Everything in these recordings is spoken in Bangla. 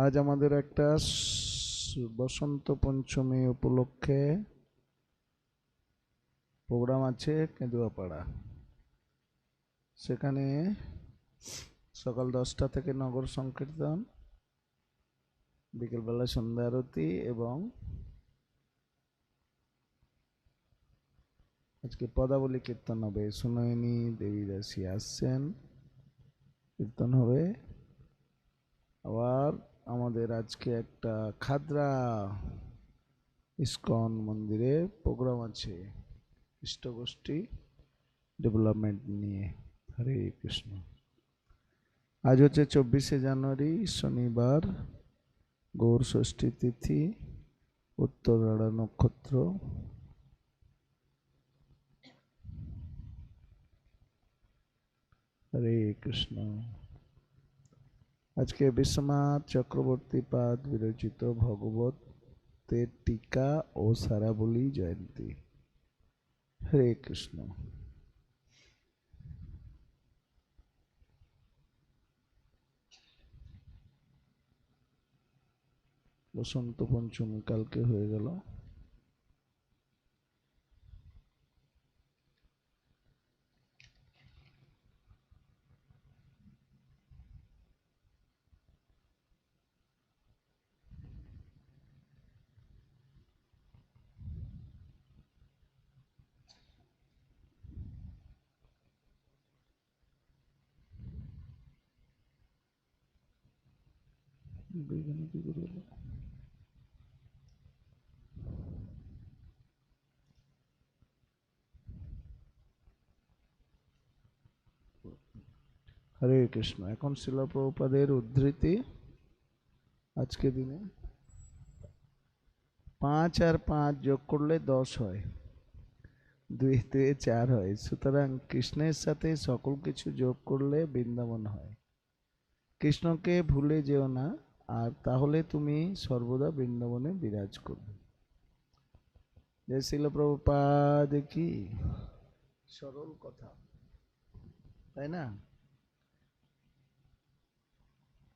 আজ আমাদের একটা বসন্ত পঞ্চমী উপলক্ষে প্রোগ্রাম আছে কেঁদুয়াপাড়া। সেখানে সকাল দশটা থেকে নগর সংকীর্তন বিকেলবেলা সন্ধ্যা আরতি এবং আজকে পদাবলী কীর্তন হবে। সুনয়নী দেবী দাসী আসছেন, কীর্তন হবে। আবার আমাদের আজকে একটা খাদরা ইস্কন মন্দিরে প্রোগ্রাম আছে, ইষ্টগোষ্ঠী ডেভেলপমেন্ট নিয়ে। হরে কৃষ্ণ। আজ হচ্ছে চব্বিশে জানুয়ারি, শনিবার, গৌর ষষ্ঠী তিথি উত্তরাড়া নক্ষত্র হরে কৃষ্ণ। আজকে বিশ্বনাথ চক্রবর্তী পাদ বিরচিত ভগবতের টিকা ও সারাবলি জয়ন্তী। হরে কৃষ্ণ। বসন্ত পঞ্চমী কালকে হয়ে গেল। এখানে কি করে এলো? হরে কৃষ্ণ। এখন শিলপ্রপাদের উদ্ধৃতি আজকে দিনে। পাঁচ আর পাঁচ যোগ করলে দশ হয়। দুই দুয়ে চার হয়। সুতরাং কৃষ্ণের সাথে সকল কিছু যোগ করলে বৃন্দাবন হয়। কৃষ্ণকে ভুলে যেও না। আর তাহলে তুমি সর্বদা বৃন্দাবনে বিরাজ করবে। যে শিলপ্রপাদ কি? সরল কথা। তাই না?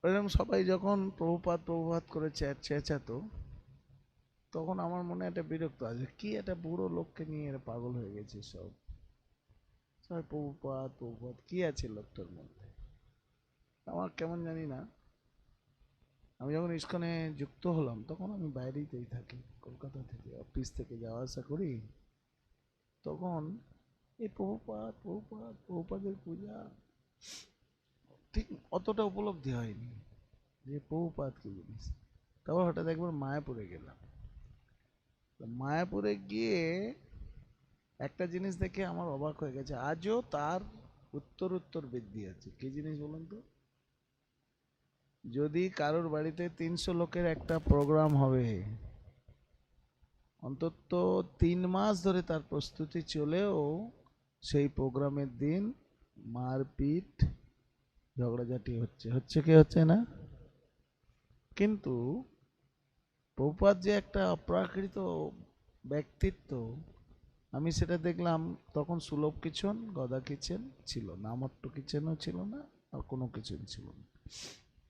এরকম সবাই যখন প্রভুপাত প্রভুপাত করে চেঁচাতো তখন আমার মনে একটা বিরক্ত আছে কি একটা বুড়ো লোককে নিয়ে এরা পাগল হয়ে গেছে সব। সবাই প্রভুপাত প্রভুপাত কি আছে লোকটার মধ্যে? আমার কেমন জানি না। আমি যখন ইস্কনে যুক্ত হলাম, তখন আমি বাইরেতেই থাকি, কলকাতা থেকে অফিস থেকে যাওয়া আসা করি। তখন এই প্রভুপাত প্রভুপাত প্রভুপাদের পূজা ঠিক অতটা উপলব্ধি হয়নি যে প্রভুপাত কি জিনিস। তারপর হঠাৎ একবার মায়াপুরে গেলাম। মায়াপুরে গিয়ে একটা জিনিস দেখে আমার অবাক হয়ে গেছে। আজও তার উত্তর উত্তর বৃদ্ধি আছে। কি জিনিস বলুন তো? যদি কারোর বাড়িতে তিনশো লোকের একটা প্রোগ্রাম হবে, অন্তত তিন মাস ধরে তার প্রস্তুতি চলেও সেই প্রোগ্রামের দিন মারপিট, ঝগড়াঝাটি হচ্ছে। হচ্ছে কি হচ্ছে না? কিন্তু প্রপাত যে একটা অপ্রাকৃত ব্যক্তিত্ব, আমি সেটা দেখলাম তখন সুলভ কিচেন, গদা কিচেন ছিল না মট্ট কিচেনও ছিল না, আর কোনো কিচেন ছিল না।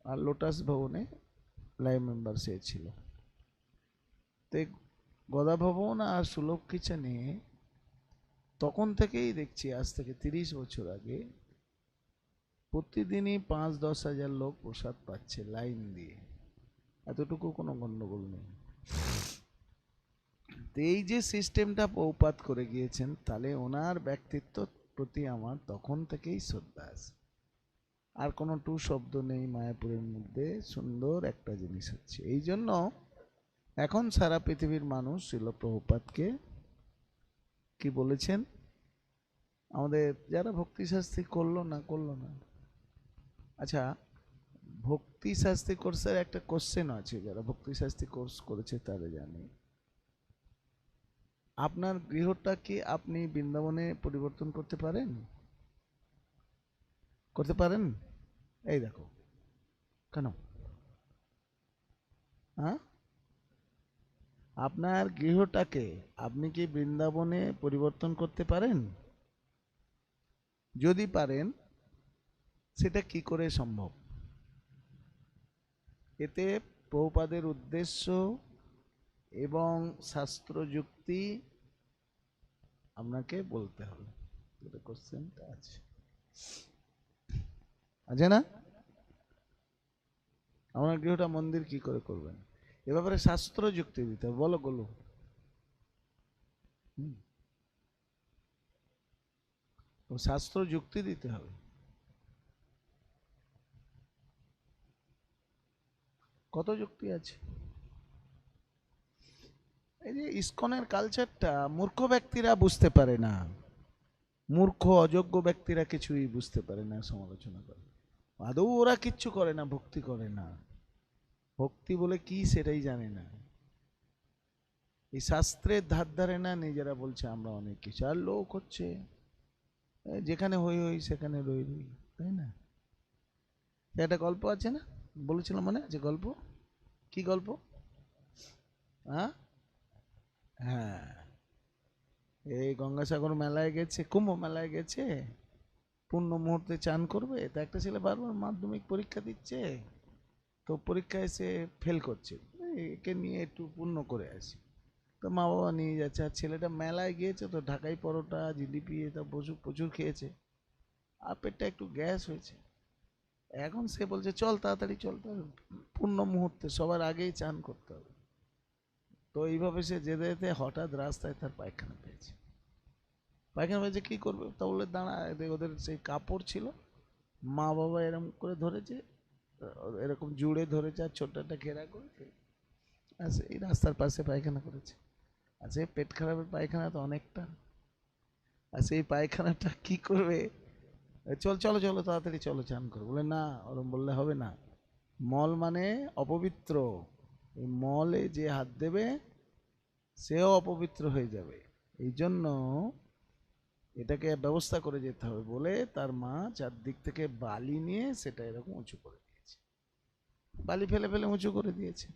আর লোটাস ভবনে লাইভ মেম্বার সে ছিল। তো গদা ভবন আর সুলভ কিচেনে তখন থেকেই দেখছি আজ থেকে তিরিশ বছর আগে প্রতিদিনই পাঁচ দশ হাজার লোক প্রসাদ পাচ্ছে লাইন দিয়ে। এতটুকু কোনো গণ্ডগোল নেই। এই যে সিস্টেমটা পৌপাত করে গিয়েছেন তাহলে ওনার ব্যক্তিত্ব প্রতি আমার তখন থেকেই শ্রদ্ধা আছে। আর কোনো টু শব্দ নেই মায়াপুরের মধ্যে, সুন্দর একটা জিনিস হচ্ছে। এই জন্য এখন সারা পৃথিবীর মানুষ শিল প্রভুপাতকে কি বলেছেন? আমাদের যারা ভক্তি শাস্তি করল না করল না। আচ্ছা ভক্তি শাস্তি কোর্সের একটা কোশ্চেন আছে, যারা ভক্তি শাস্তি কোর্স করেছে তারা জানে। আপনার গৃহটা কি আপনি বৃন্দাবনে পরিবর্তন করতে পারেন? করতে পারেন? এই দেখো। কেন? হ্যাঁ? আপনার গৃহটাকে আপনি কি বৃন্দাবনে পরিবর্তন করতে পারেন? যদি পারেন, সেটা কি করে সম্ভব? এতে প্রভুপাদের উদ্দেশ্য এবং শাস্ত্র যুক্তি আপনাকে বলতে হবে। কোশ্চেনটা আছে। আছে না? আপনার গৃহটা মন্দির কি করে করবেন? এ ব্যাপারে শাস্ত্র যুক্তি দিতে হবে, বলো গলু। শাস্ত্র যুক্তি দিতে হবে। কত যুক্তি আছে? এই যে ইস্কনের কালচারটা মূর্খ ব্যক্তিরা বুঝতে পারে না। মূর্খ, অযোগ্য ব্যক্তিরা কিছুই বুঝতে পারে না, সমালোচনা করে। আদৌ ওরা কিচ্ছু করে না, ভক্তি করে না। ভক্তি বলে কি সেটাই জানে না। এই শাস্ত্রের ধার ধারে না নিজেরা বলছে, আমরা অনেক কিছু। আর লোক হচ্ছে যেখানে হই হই, সেখানে রই রই, তাই না? একটা গল্প আছে না? বলেছিলাম মানে যে গল্প? কি গল্প? হ্যাঁ হ্যাঁ। এই গঙ্গাসাগর মেলায় গেছে, কুম্ভ মেলায় গেছে? পূর্ণ মুহূর্তে চান করবে, তা একটা ছেলে বারবার মাধ্যমিক পরীক্ষা দিচ্ছে, তো পরীক্ষায় সে ফেল করছে। একে নিয়ে একটু পূর্ণ করে আসি। তো মা বাবা নিয়ে যাচ্ছে, আর ছেলেটা মেলায় গিয়েছে তো, ঢাকাই পরোটা, জিলিপি এটা প্রচুর প্রচুর খেয়েছে। আর পেটটা একটু গ্যাস হয়েছে। এখন সে বলছে, চল তাড়াতাড়ি, চল পূর্ণ মুহূর্তে সবার আগেই চান করতে হবে। তো এইভাবে সে যেতে যেতে হঠাৎ রাস্তায় তার পায়খানা পেয়েছে। পায়খানা হয়েছে কী করবে? তা বলে দাঁড়া ওদের সেই কাপড় ছিল, মা বাবা এরকম করে ধরেছে এরকম জুড়ে ধরেছে, আর ছোট্ট একটা ঘেরা করেছে আর এই রাস্তার পাশে পায়খানা করেছে। আর সেই পেট খারাপের পায়খানা তো অনেকটা। আর সেই পায়খানাটা কি করবে? চল, চলো চলো, তাড়াতাড়ি চলো, চান করো। বলে, না, ওরম বললে হবে না। মল মানে অপবিত্র। এই মলে যে হাত দেবে, সেও অপবিত্র হয়ে যাবে। এই জন্য এটাকে ব্যবস্থা করে যেতে হবে বলে তার মা চারদিক থেকে বালি নিয়ে সেটা এরকম উঁচু করে দিয়েছে। বালি ফেলে ফেলে উঁচু করে দিয়েছে।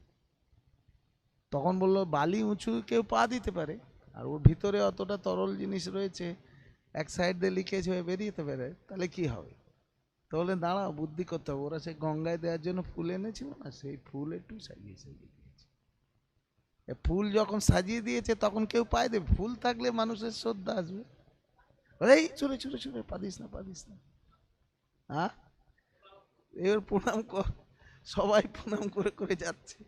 তখন বলল, বালি উঁচু কেউ পা দিতে পারে? আর ওর ভিতরে অতটা তরল জিনিস রয়েছে, এক সাইড দিয়ে লিকেজ হয়ে বেরিয়েতে পারে, তাহলে কি হবে? তাহলে দাঁড়াও, বুদ্ধি করতে হবে। ওরা সেই গঙ্গায় দেওয়ার জন্য ফুল এনেছিল না, সেই ফুল একটু সাজিয়ে সাজিয়ে দিয়েছে। ফুল যখন সাজিয়ে দিয়েছে, তখন কেউ পায় দেবে। ফুল থাকলে মানুষের শ্রদ্ধা আসবে। এই চলে চলে চলে পাদিস না পাদিস না। হ্যাঁ? এবার প্রণাম কর। সবাই প্রণাম করে করে যাচ্ছে।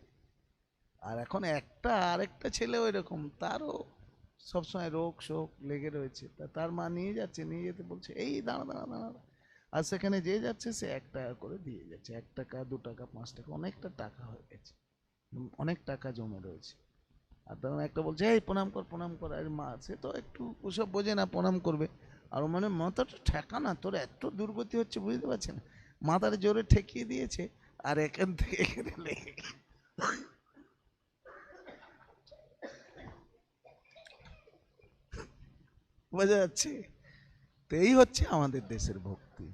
আর এখন একটা আরেকটা ছেলেও এরকম তারও সবসময় রোগ শোক লেগে রয়েছে। তা তার মা নিয়ে যাচ্ছে, নিয়ে যেতে বলছে, এই দাঁড়া দাঁড়া দাঁড়া। আর সেখানে যে যাচ্ছে, সে এক টাকা করে দিয়ে যাচ্ছে। এক টাকা, দু টাকা, পাঁচ টাকা, অনেকটা টাকা হয়ে গেছে। অনেক টাকা জমে রয়েছে। আর তখন একটা বলছে, এই প্রণাম কর প্রণাম কর। আর মা সে তো একটু ওসব বোঝে না, প্রণাম করবে। আর মানে মাথাটা ঠেকা না, তোর এত দুর্গতি হচ্ছে বুঝতে পারছি না মাথাটা জোরে ঠেকিয়ে দিয়েছে, আর এখান থেকে এখানে লেগে বোঝা যাচ্ছে? তো এই হচ্ছে আমাদের দেশের ভক্তি।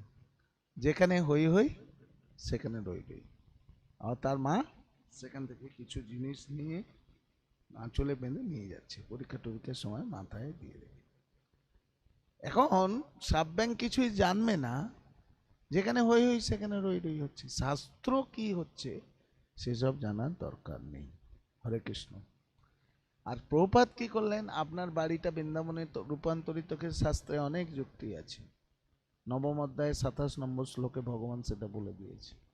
যেখানে হই হই, সেখানে রই রই। আর তার মা, সেখান থেকে কিছু জিনিস নিয়ে আঁচলে বেঁধে নিয়ে যাচ্ছে। পরীক্ষা টরীক্ষার সময় মাথায় দিয়ে দেবে। এখন সাব ব্যাংক কিছুই জানবে না। যেখানে হই হই সেখানে রই রই হচ্ছে। শাস্ত্র কি হচ্ছে সেসব জানার দরকার নেই। হরে কৃষ্ণ। আর প্রপাত কি করলেন? আপনার বাড়িটা বৃন্দাবনে তো রূপান্তরিতকে শাস্ত্রে অনেক যুক্তি আছে। নবম অধ্যায় সাতাশ নম্বর শ্লোকে ভগবান সেটা বলে দিয়েছে।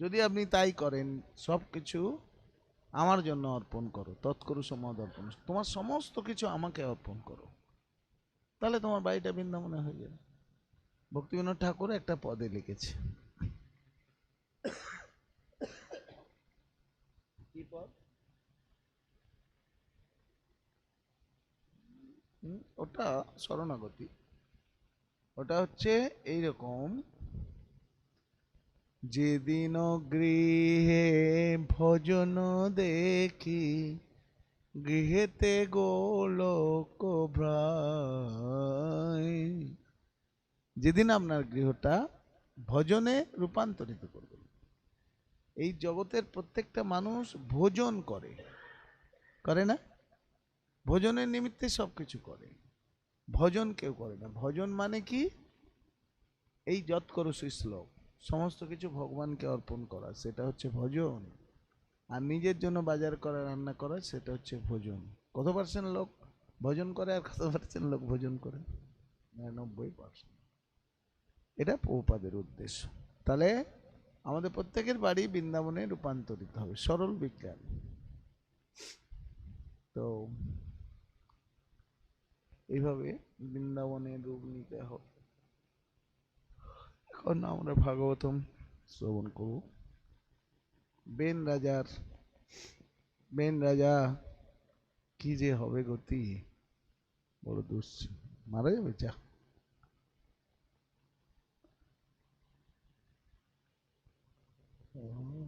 যদি আপনি তাই করেন সব কিছু আমার জন্য অর্পণ করো তৎকরু সমদ অর্পণ তোমার সমস্ত কিছু আমাকে অর্পণ করো। তাহলে তোমার বাড়িটা বৃন্দাবনে হয়ে যাবে। ভক্তিবিনোদ ঠাকুর একটা পদে লিখেছে। কি পদ? হুম, ওটা শরণাগতি ওটা হচ্ছে এইরকম যেদিন গৃহে ভজন দেখি, গৃহেতে গোলক যেদিন আপনার গৃহটা ভজনে রূপান্তরিত করবে। এই জগতের প্রত্যেকটা মানুষ ভোজন করে। করে না? ভোজনের নিমিত্তে সব কিছু করে। ভজন কেউ করে না। ভজন মানে কি? এই যৎ করো শ্লোক। সমস্ত কিছু ভগবানকে অর্পণ করা, সেটা হচ্ছে ভজন। আর নিজের জন্য বাজার করা, রান্না করা, সেটা হচ্ছে ভোজন। কত পার্সেন্ট লোক ভজন করে আর কত পার্সেন্ট লোক ভোজন করে? নিরানব্বই পার্সেন্ট এটা পৌপাদের উদ্দেশ্য। তাহলে আমাদের প্রত্যেকের বাড়ি বৃন্দাবনে রূপান্তরিত হবে, সরল বিজ্ঞান। তো এইভাবে বৃন্দাবনের রূপ নিতে হবে। এখন আমরা ভাগবতম শ্রবণ করব। বেন রাজার, বেন রাজা, কি যে হবে গতি? বড় দুঃস মারা যাবে? যা। ও।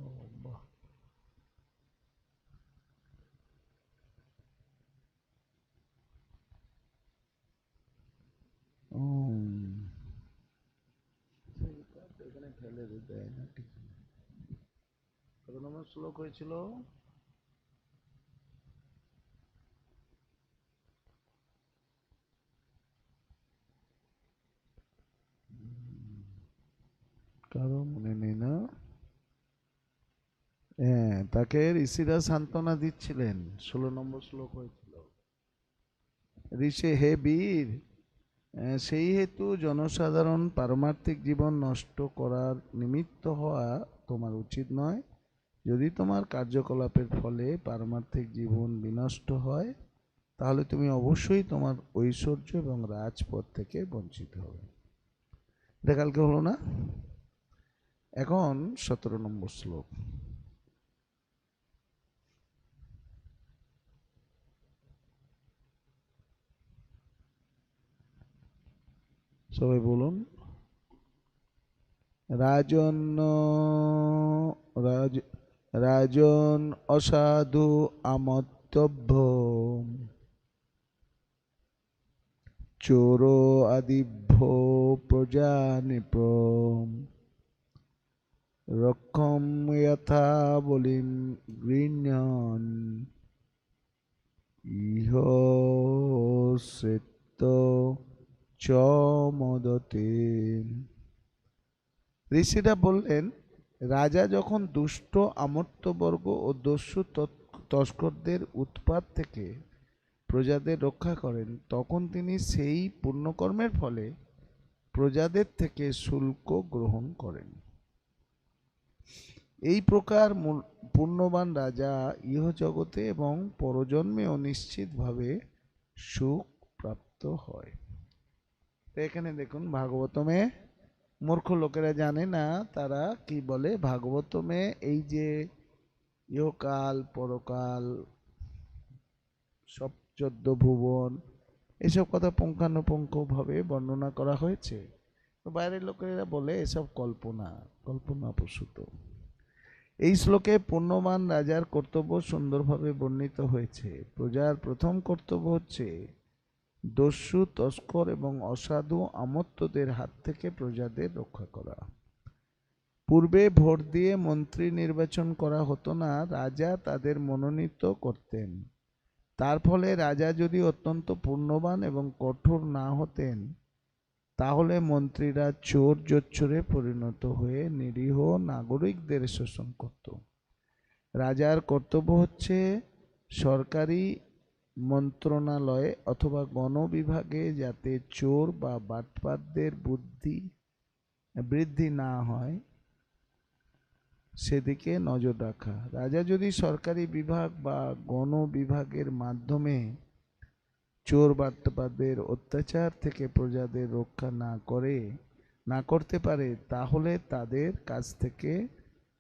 ফেলে দিতে হয় না। ঠিক কত নম্বর শ্লোক হয়েছিল? কারও মনে নেই না? হ্যাঁ তাকে ঋষিরা সান্ত্বনা দিচ্ছিলেন। ষোলো নম্বর শ্লোক হয়েছিল। ঋষি হে বীর সেই হেতু জনসাধারণ পারমার্থিক জীবন নষ্ট করার নিমিত্ত হওয়া তোমার উচিত নয়। যদি তোমার কার্যকলাপের ফলে পারমার্থিক জীবন বিনষ্ট হয়, তাহলে তুমি অবশ্যই তোমার ঐশ্বর্য এবং রাজপথ থেকে বঞ্চিত হবে। এটা কালকে হলো না? এখন সতেরো নম্বর শ্লোক। সবাই বলুন। রাজন রাজ, রাজন অসাধু আমতব্য চোর আদিভ্য প্রজা নৃপ রক্ষম যথা বলিম গৃহ্যন ইহ শ্রেত চ মদতে ঋষিরা বললেন, রাজা যখন দুষ্ট আমর্তবর্গ ও দস্যু তস্করদের উৎপাত থেকে প্রজাদের রক্ষা করেন, তখন তিনি সেই পুণ্যকর্মের ফলে প্রজাদের থেকে শুল্ক গ্রহণ করেন। এই প্রকার পুণ্যবান রাজা ইহজগতে এবং পরজন্মেও নিশ্চিতভাবে সুখ প্রাপ্ত হয়। তো এখানে দেখুন, ভাগবতমে মূর্খ লোকেরা জানে না তারা কি বলে। ভাগবতমে এই যে ইহকাল, পরকাল, সব চোদ্দ ভুবন, এসব কথা পুঙ্খানুপুঙ্খভাবে বর্ণনা করা হয়েছে। বাইরের লোকেরা বলে এসব কল্পনা কল্পনা প্রসূত এই শ্লোকে পূর্ণমান রাজার কর্তব্য সুন্দরভাবে বর্ণিত হয়েছে। প্রজার প্রথম কর্তব্য হচ্ছে দস্যু, তস্কর এবং অসাধু আমত্তদের হাত থেকে প্রজাদের রক্ষা করা। পূর্বে ভোট দিয়ে মন্ত্রী নির্বাচন করা হতো না, রাজা তাদের মনোনীত করতেন। তার ফলে রাজা যদি অত্যন্ত পূর্ণবান এবং কঠোর না হতেন, তাহলে মন্ত্রীরা চোর জোচ্চরে পরিণত হয়ে নিরীহ নাগরিকদের শোষণ করত। রাজার কর্তব্য হচ্ছে সরকারি মন্ত্রণালয়ে অথবা গণবিভাগে যাতে চোর বা বাটপাতদের বুদ্ধি, বৃদ্ধি না হয়, সেদিকে নজর রাখা। রাজা যদি সরকারি বিভাগ বা গণ বিভাগের মাধ্যমে চোর বাটপাতদের অত্যাচার থেকে প্রজাদের রক্ষা না করে, না করতে পারে, তাহলে তাদের কাছ থেকে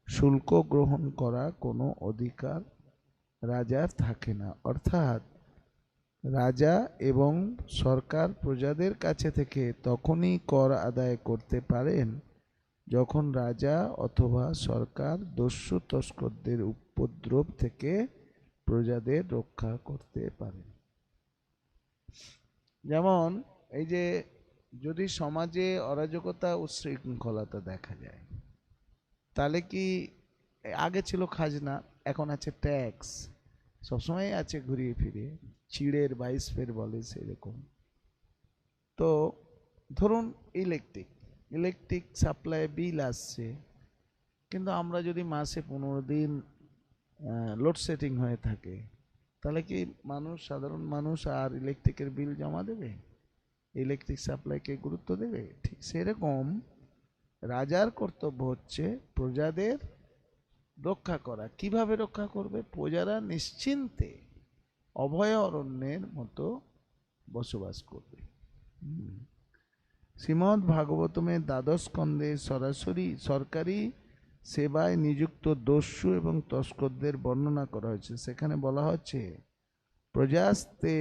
শুল্ক গ্রহণ করা কোনো অধিকার রাজার থাকে না। অর্থাৎ রাজা এবং সরকার প্রজাদের কাছে থেকে তখনই কর আদায় করতে পারেন যখন রাজা অথবা সরকার দস্যু তস্করদের উপদ্রব থেকে প্রজাদের রক্ষা করতে পারেন। যেমন এই যে যদি সমাজে অরাজকতা উচ্ছৃঙ্খলতা দেখা যায়, তাহলে কি আগে ছিল খাজনা, এখন আছে ট্যাক্স সবসময় আছে ঘুরিয়ে ফিরিয়ে। চিড়ের বাইশ ফের বলে সেরকম। তো ধরুন ইলেকট্রিক ইলেকট্রিক সাপ্লাই বিল আসছে, কিন্তু আমরা যদি মাসে পনেরো দিন লোডশেডিং হয়ে থাকে, তাহলে কি মানুষ, সাধারণ মানুষ আর ইলেকট্রিকের বিল জমা দেবে? ইলেকট্রিক সাপ্লাইকে গুরুত্ব দেবে? ঠিক সেরকম রাজার কর্তব্য হচ্ছে প্রজাদের রক্ষা করা। কীভাবে রক্ষা করবে? প্রজারা নিশ্চিন্তে অভয় অরণ্যের মতো বসবাস করবে। শ্রীমদ্ ভাগবতমের দ্বাদশ স্কন্ধে সরাসরি সরকারি সেবায় নিযুক্ত দস্যু এবং তস্করদের বর্ণনা করা হয়েছে। সেখানে বলা হচ্ছে, প্রজাস্তে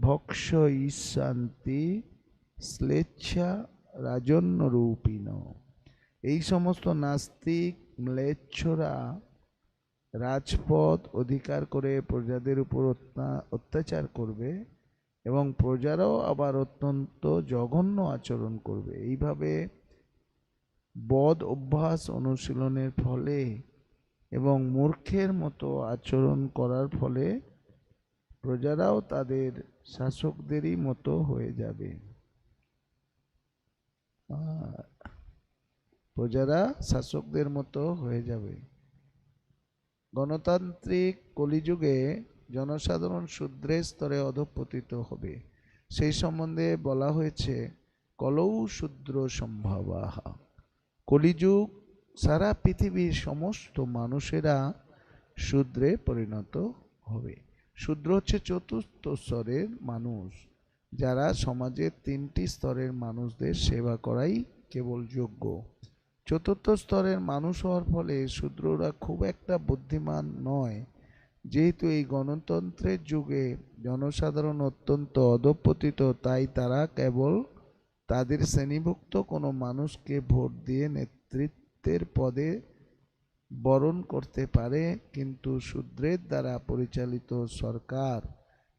ভক্ষ ঈশান্তি শ্লেচ্ছা রাজন্য রূপিণ এই সমস্ত নাস্তিক ম্লেচ্ছরা রাজপথ অধিকার করে প্রজাদের উপর অত্যা- অত্যাচার করবে এবং প্রজারাও আবার অত্যন্ত জঘন্য আচরণ করবে। এইভাবে বদ অভ্যাস অনুশীলনের ফলে এবং মূর্খের মতো আচরণ করার ফলে প্রজারাও তাদের শাসকদেরই মতো হয়ে যাবে। প্রজারা শাসকদের মতো হয়ে যাবে। গণতান্ত্রিক কলিযুগে জনসাধারণ শূদ্রের স্তরে অধঃপতিত হবে। সেই সম্বন্ধে বলা হয়েছে, কলৌ শূদ্র সম্ভাবাহা কলিযুগ সারা পৃথিবীর সমস্ত মানুষেরা শূদ্রে পরিণত হবে। শূদ্র হচ্ছে চতুর্থ স্তরের মানুষ, যারা সমাজের তিনটি স্তরের মানুষদের সেবা করাই কেবল যোগ্য। চতুর্থ স্তরের মানুষ হওয়ার ফলে শূদ্ররা খুব একটা বুদ্ধিমান নয়। যেহেতু এই গণতন্ত্রের যুগে জনসাধারণ অত্যন্ত অধপতিত, তাই তারা কেবল তাদের শ্রেণীভুক্ত কোনো মানুষকে ভোট দিয়ে নেতৃত্বের পদে বরণ করতে পারে, কিন্তু শূদ্রের দ্বারা পরিচালিত সরকার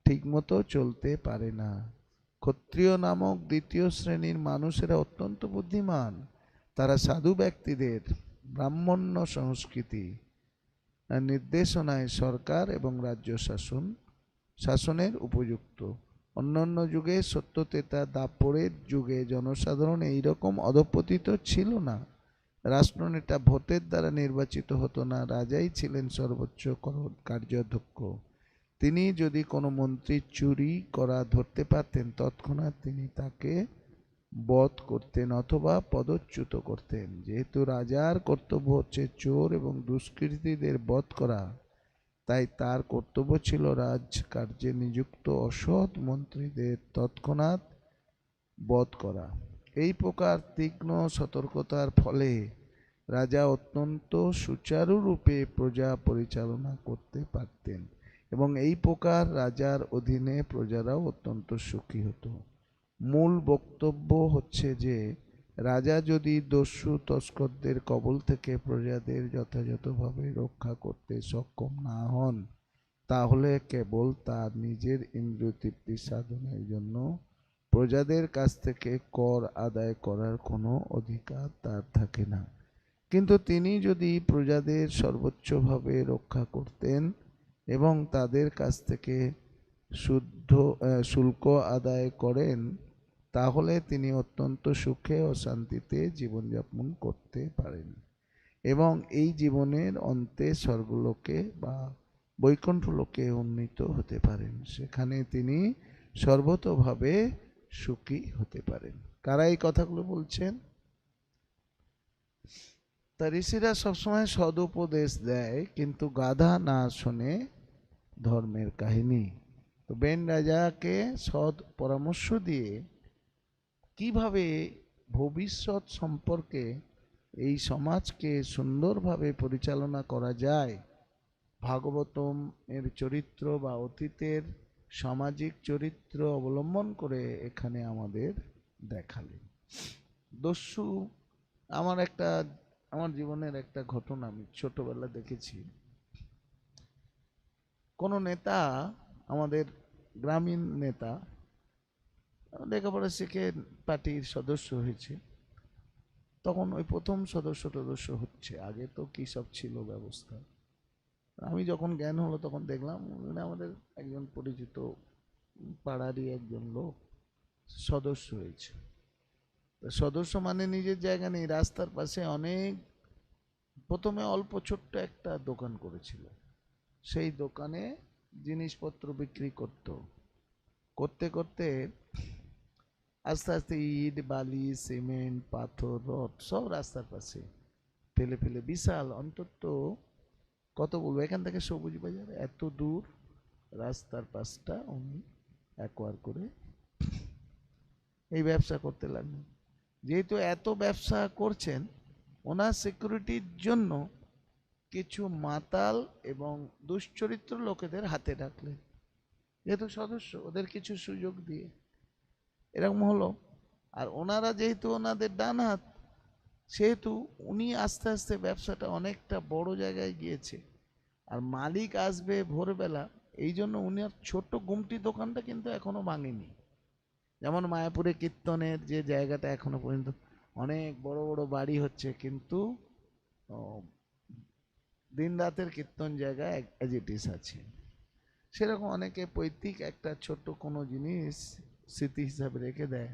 ঠিকমতো চলতে পারে না। ক্ষত্রিয় নামক দ্বিতীয় শ্রেণির মানুষেরা অত্যন্ত বুদ্ধিমান। তারা সাধু ব্যক্তিদের ব্রাহ্মণ্য সংস্কৃতি নির্দেশনায় সরকার এবং রাজ্য শাসন, শাসনের উপযুক্ত। অন্যান্য যুগে সত্যতেতা দাপরের যুগে জনসাধারণ এইরকম অধপতিত ছিল না। রাষ্ট্রনেতা ভোটের দ্বারা নির্বাচিত হতো না, রাজাই ছিলেন সর্বোচ্চ কার্যাধ্যক্ষ। তিনি যদি কোনো মন্ত্রী চুরি করা ধরতে পারতেন, তৎক্ষণাৎ তিনি তাকে বধ করতেন অথবা পদচ্যুত করতেন। যেহেতু রাজার কর্তব্য হচ্ছে চোর এবং দুষ্কৃতীদের বধ করা, তাই তার কর্তব্য ছিল রাজকার্যে নিযুক্ত অসৎ মন্ত্রীদের তৎক্ষণাৎ বধ করা। এই প্রকার তীক্ষ্ণ সতর্কতার ফলে রাজা অত্যন্ত সুচারুরূপে প্রজা পরিচালনা করতে পারতেন এবং এই প্রকার রাজার অধীনে প্রজারাও অত্যন্ত সুখী হতো। মূল বক্তব্য হচ্ছে যে, রাজা যদি দস্যু তস্করদের কবল থেকে প্রজাদের যথাযথভাবে রক্ষা করতে সক্ষম না হন, তাহলে কেবল তার নিজের ইন্দ্রিয় তৃপ্তি সাধনের জন্য প্রজাদের কাছ থেকে কর আদায় করার কোনো অধিকার তার থাকে না। কিন্তু তিনি যদি প্রজাদের সর্বোচ্চভাবে রক্ষা করতেন এবং তাদের কাছ থেকে শুদ্ধ শুল্ক আদায় করেন, তাহলে তিনি অত্যন্ত সুখে ও শান্তিতে জীবনযাপন করতে পারেন। এবং এই জীবনের অন্তে স্বর্গলোকে বা বৈকুণ্ঠ লোকে উন্নীত হতে পারেন। সেখানে তিনি সর্বতভাবে সুখী হতে পারেন। কারা এই কথাগুলো বলছেন? তা ঋষিরা সবসময় সদুপদেশ দেয়, কিন্তু গাধা না শোনে ধর্মের কাহিনী। তো বেন রাজাকে সৎ পরামর্শ দিয়ে কীভাবে ভবিষ্যৎ সম্পর্কে এই সমাজকে সুন্দরভাবে পরিচালনা করা যায়, ভাগবতম এর চরিত্র বা অতীতের সামাজিক চরিত্র অবলম্বন করে এখানে আমাদের দেখালেন। দস্যু, আমার একটা, আমার জীবনের একটা ঘটনা আমি ছোটবেলা দেখেছি। কোনো নেতা আমাদের গ্রামীণ নেতা, লেখাপড়া শিখে পার্টির সদস্য হয়েছে। তখন ওই প্রথম সদস্য টদস্য হচ্ছে, আগে তো কী সব ছিল ব্যবস্থা। আমি যখন জ্ঞান হলো তখন দেখলাম আমাদের একজন পরিচিত পাড়ারই একজন লোক, সদস্য হয়েছে। সদস্য মানে নিজের জায়গা নেই, রাস্তার পাশে অনেক, প্রথমে অল্প ছোট্ট একটা দোকান করেছিল। সেই দোকানে জিনিসপত্র বিক্রি করত। করতে করতে আস্তে আস্তে ইট, বালি, সিমেন্ট, পাথর, রড সব রাস্তার পাশে ফেলে ফেলে বিশাল অন্তত কত বলব এখান থেকে সবুজ বাজার, এত দূর রাস্তার পাশটা উনি অ্যাকোয়ার করে এই ব্যবসা করতে লাগলেন। যেহেতু এত ব্যবসা করছেন, ওনার সিকিউরিটির জন্য কিছু মাতাল এবং দুশ্চরিত্র লোকেদের হাতে রাখলেন। যেহেতু সদস্য, ওদের কিছু সুযোগ দিয়ে। এরকম হলো। আর ওনারা যেহেতু ওনাদের ডান হাত, সেহেতু উনি আস্তে আস্তে ব্যবসাটা অনেকটা বড় জায়গায় গিয়েছে। আর মালিক আসবে ভোরবেলা, এই জন্য উনি আর ছোট্ট গুমটি দোকানটা কিন্তু এখনও ভাঙেনি। যেমন মায়াপুরে কীর্তনের যে জায়গাটা এখনও পর্যন্ত অনেক বড় বড় বাড়ি হচ্ছে, কিন্তু দিন রাতের কীর্তন জায়গা অ্যাজ ইট ইস আছে। সেরকম অনেকে পৈতৃক একটা ছোট্ট কোনো জিনিস স্মৃতি হিসাবে রেখে দেয়।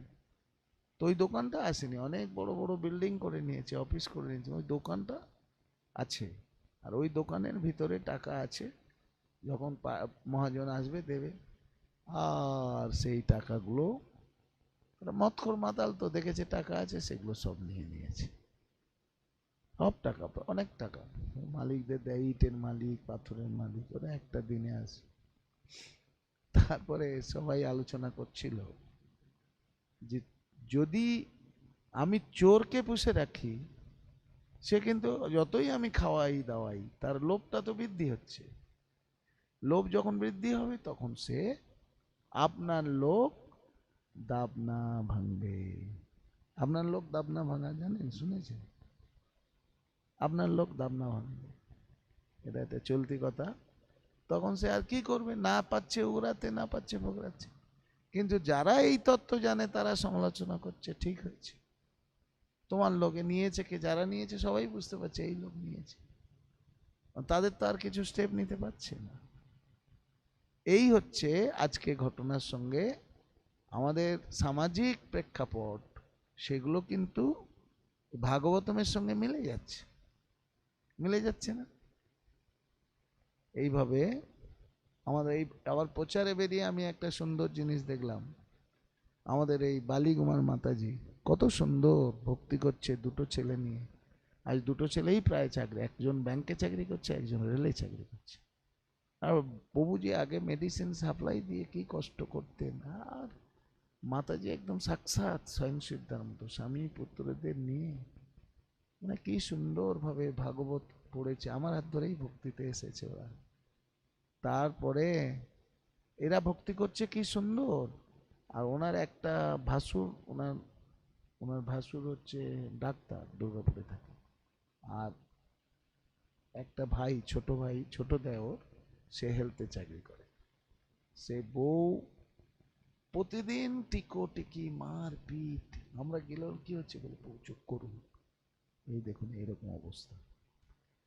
তো ওই দোকানটা আসেনি, অনেক বড় বড় বিল্ডিং করে নিয়েছে অফিস করে নিয়েছে, ওই দোকানটা আছে। আর ওই দোকানের ভিতরে টাকা আছে, যখন মহাজন আসবে দেবে। আর সেই টাকাগুলো মৎখর মাতাল তো দেখেছে টাকা আছে, সেগুলো সব নিয়ে নিয়েছে। সব টাকা, অনেক টাকা। মালিকদের দেয়, ইটের মালিক, পাথরের মালিক, ওরা একটা দিনে আসে। তারপরে সবাই আলোচনা করছিল যে যদি আমি চোরকে পুষে রাখি, সে কিন্তু যতই আমি খাওয়াই, দাওয়াই, তার লোভটা তো বৃদ্ধি হচ্ছে। লোভ যখন বৃদ্ধি হবে, তখন সে আপনার লোক দাবনা ভাঙবে। আপনার লোক দাবনা ভাঙা, জানেন? শুনেছেন? আপনার লোক দাবনা ভাঙবে এটা একটা চলতি কথা। তখন সে আর কি করবে? না পাচ্ছে, উড়াতে, না পাচ্ছে ভোগড়াচ্ছে কিন্তু যারা এই তত্ত্ব জানে, তারা সমালোচনা করছে, ঠিক হয়েছে। তোমার লোকে নিয়েছে কে? যারা নিয়েছে, সবাই বুঝতে পারছে, এই লোক নিয়েছে। তাদের তো আর কিছু স্টেপ নিতে পারছে না। এই হচ্ছে আজকে ঘটনার সঙ্গে আমাদের সামাজিক প্রেক্ষাপট। সেগুলো কিন্তু ভাগবতমের সঙ্গে মিলে যাচ্ছে। মিলে যাচ্ছে না। এইভাবে আমাদের এই আবার প্রচারে বেরিয়ে আমি একটা সুন্দর জিনিস দেখলাম। আমাদের এই বালিগুমার মাতাজি, কত সুন্দর ভক্তি করছে দুটো ছেলে নিয়ে। আজ দুটো ছেলেই প্রায় চাকরি, একজন ব্যাংকে চাকরি করছে, একজন রেলে চাকরি করছে। আর প্রভুজি আগে মেডিসিন সাপ্লাই দিয়ে কি কষ্ট করতেন, আর মাতাজি একদম সাক্ষাৎ স্বয়ং সিদ্ধার মতো, স্বামী পুত্রদের নিয়ে মানে কি সুন্দরভাবে ভাগবত পড়েছে, আমার হাত ধরেই ভক্তিতে এসেছে ওরা। তারপরে এরা ভক্তি করছে কি সুন্দর। আর ওনার একটা ভাসুর, ওনার ওনার ভাসুর হচ্ছে ডাক্তার, দুর্গাপুরে থাকে। আর একটা ভাই, ছোট ভাই, ছোট দেওর, সে হেলথে চাকরি করে। সে বউ প্রতিদিন টিকো টিকি, মারপিট। আমরা গেলেও কি হচ্ছে বলে চুপ করুন। এই দেখুন এরকম অবস্থা।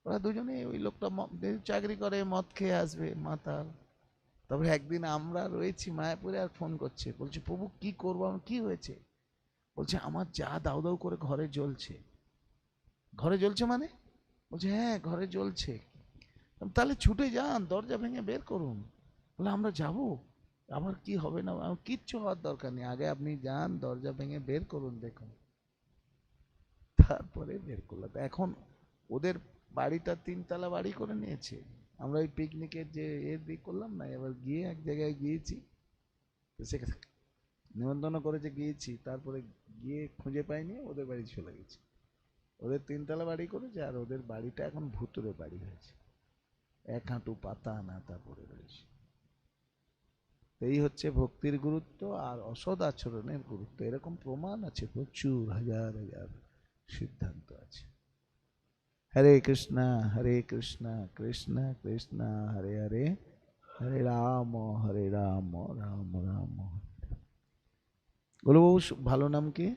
ওরা দুজনে ওই লোকটা চাকরি করে, মদ খেয়ে আসবে, মাতাল। তবে একদিন আমরা রয়েছি মায়াপুরে আর ফোন করছে। বলছে, প্রভু, কি করব? আমি কি হয়েছে? বলছে, আমার যা দাউ দাউ করে ঘরে জ্বলছে। ঘরে জ্বলছে মানে? বলছে হ্যাঁ ঘরে জ্বলছে। তাহলে ছুটে যান, দরজা ভেঙে বের করুন। বলে, আমরা যাব? আবার কি হবে না? আমার কিচ্ছু হওয়ার দরকার নেই। আগে আপনি যান, দরজা ভেঙে বের করুন, দেখুন। তারপরে বের করলাম এখন ওদের বাড়িটা তিনতলা বাড়ি করে নিয়েছে। আমরা ওই পিকনিকের যে এর দিক করলাম না, এবার গিয়ে এক জায়গায় গিয়েছি। সেখানে নিমন্ত্রণ করেছে গিয়েছি, তারপরে গিয়ে খুঁজে পাইনি, ওদের বাড়ি চলে গেছি। ওদের তিনতলা বাড়ি করেছে আর ওদের বাড়িটা এখন ভুতুরে বাড়ি হয়েছে। এক হাঁটু পাতা নাতা পড়ে রয়েছে। এই হচ্ছে ভক্তির গুরুত্ব আর অসৎ আচরণের গুরুত্ব। এরকম প্রমাণ আছে প্রচুর, হাজার হাজার। সিদ্ধান্ত আছে। হরে কৃষ্ণ হরে কৃষ্ণ কৃষ্ণ কৃষ্ণ, হরে হরে হরে রাম হরে রাম রাম রাম গোলুবাবু, ভালো নাম কি?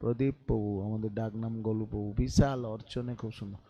প্রদীপ বাবু আমাদের ডাক নাম গোলুপ্রভু বিশাল অর্চনে খুব সুন্দর।